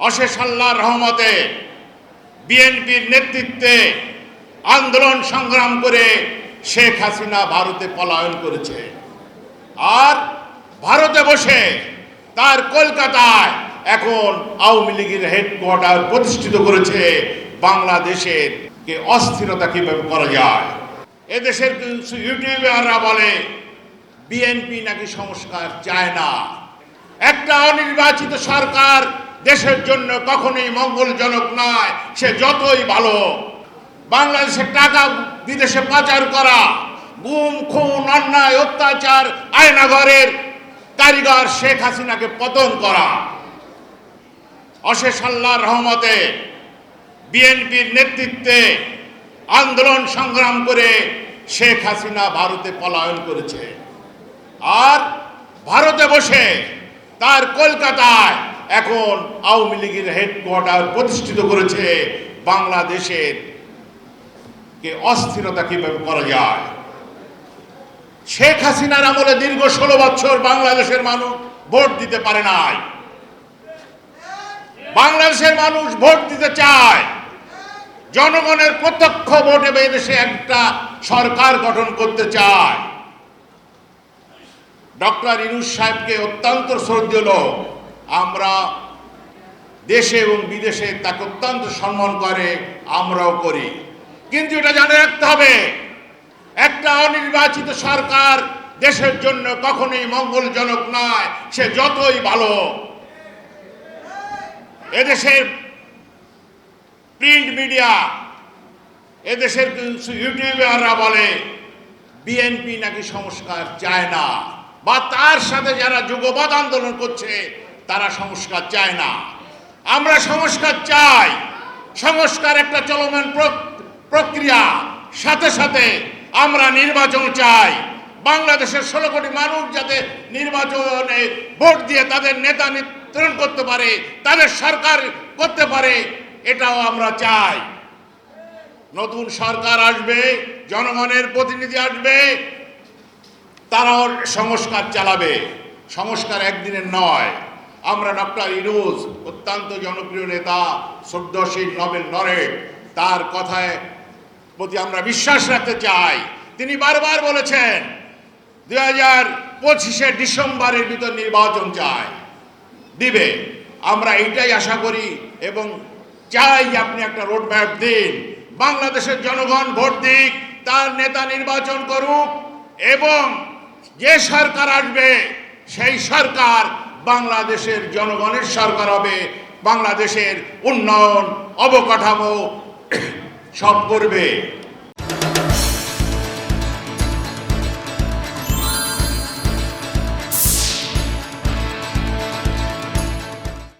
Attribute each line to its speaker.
Speaker 1: অশেষ আল্লাহর রহমতে বিএনপির নেতৃত্বে আন্দোলন সংগ্রাম করে শেখ হাসিনা ভারতে পলায়ন করেছে। আর ভারতে বসে তার কলকাতায় এখন আওয়ামী লীগের হেডকোয়ার্টার প্রতিষ্ঠিত করেছে বাংলাদেশের কে অস্থিরতা কীভাবে করা যায়। এদেশের কিছু ইউটিউবাররা বলে, বিএনপি নাকি সংস্কার চায় না। একটা অনির্বাচিত সরকার দেশের জন্য কখনোই মঙ্গলজনক নয়, সে যতই ভালো বাংলাদেশের টাকা বিদেশে পাচার করা, গুম, খুন, অন্যায়, অত্যাচার, আয়নাঘরের কারিগর শেখ হাসিনাকে পতন করা। অশেষ আল্লাহর রহমতে বিএনপির নেতৃত্বে আন্দোলন সংগ্রাম করে শেখ হাসিনা ভারতে পলায়ন করেছে। আর ভারতে বসে তার কলকাতায় এখন আওয়ামী লীগের হেডকোয়ার্টার প্রতিষ্ঠিত করেছে বাংলাদেশের কে অস্থিরতা কীভাবে করা যায়? শেখ হাসিনার আমলে দীর্ঘ ষোলো বছর বাংলাদেশের মানুষ ভোট দিতে পারে নাই। বাংলাদেশের মানুষ ভোট দিতে চায়। জনগণের প্রত্যক্ষ ভোটে দেশে একটা সরকার গঠন করতে চায়। ডক্টর ইনুস সাহেবকে অত্যন্ত শ্রদ্ধেয় লোক। আমরা দেশে এবং বিদেশে তাকে অত্যন্ত সম্মান করে, আমরাও করি। কিন্তু এটা জানে রাখতে হবে, একটা অনির্বাচিত সরকার দেশের জন্য কখনোই মঙ্গলজনক নয়, সে যতই ভালো এদেশের প্রিন্ট মিডিয়া, এদেশের ইউটিউবাররা বলে, বিএনপি নাকি সংস্কার চায় না, বা তার সাথে যারা যুগবাদ আন্দোলন করছে তারা সংস্কার চায় না। আমরা সংস্কার চাই। সংস্কার একটা চলমান প্র- প্রক্রিয়া। সাথে সাথে আমরা নির্বাচন চাই। বাংলাদেশের ষোলো কোটি মানুষ যাতে নির্বাচনে ভোট দিয়ে তাদের নেতা নির্ধারণ করতে পারে, তাদের সরকার করতে পারে, এটাও আমরা চাই। নতুন সরকার আসবে, জনগণের প্রতিনিধি আসবে, তারাও সংস্কার চালাবে। সংস্কার একদিনের নয়। আমরা ডক্টর ইনুজ অত্যন্ত জনপ্রিয় নেতা শ্রদ্ধশীল নবেল নরেট তার কথায় প্রতি আমরা বিশ্বাস রাখতে চাই। তিনি বারবার বলেছেন, দুই হাজার পঁচিশে ডিসেম্বরের ভিতর নির্বাচন চায় দিবে। আমরা এইটাই আশা করি এবং চাই আপনি একটা রোড ম্যাপ দিন। বাংলাদেশের জনগণ ভোট দিক, তার নেতা নির্বাচন করুক এবং যে সরকার আসবে, সেই সরকার বাংলাদেশের জনগণের সরকার হবে বাংলাদেশের উন্নয়ন অবকাঠামো সব করবে।